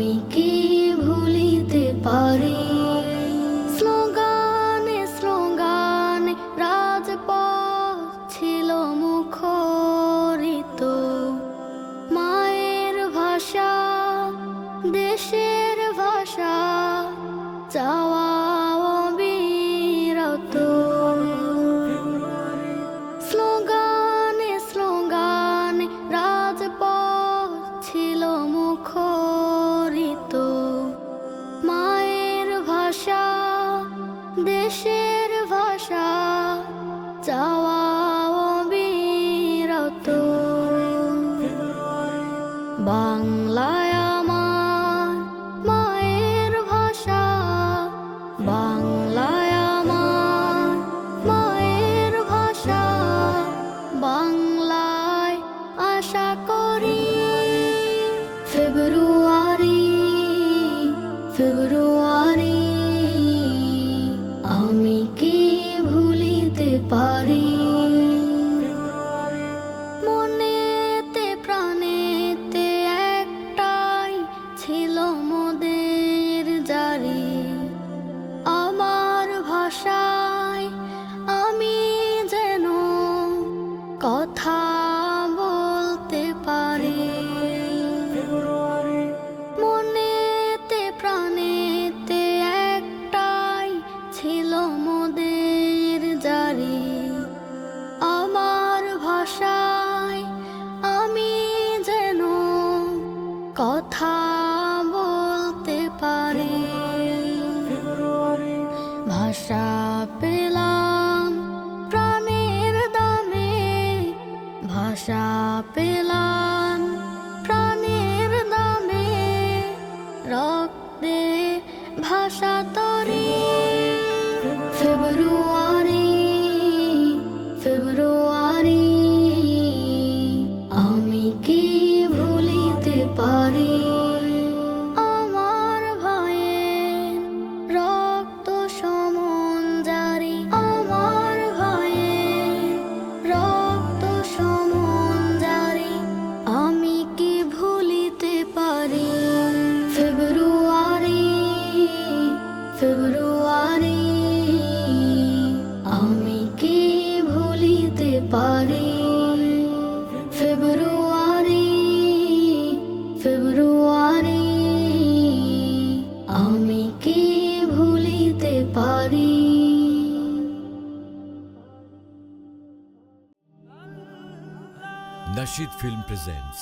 আমি কি ভুলিতে পারি? স্লোগানে স্লোগানে রাজপথ ছিল মুখরিত। মায়ের ভাষা, দেশের ভাষা, চাওয়া বিরত স্লোগানে স্লোগানে রাজপথ ছিল মুখ বাংলায় মায়ের ভাষা, বাংলায় মায়ের ভাষা, বাংলায় আশা করি ফেব্রুয়ারি ফেব্রুয়ারি আমি কি ভুলিতে পারি? ভাষা পেলাম প্রাণের দামে ভাষা পেলাম প্রাণের দামে। ভাষা ফেব্রুয়ারি ফেব্রুয়ারি আমি ভুলিতে পারি? কি ভুলিতে পারি Nashid Film presents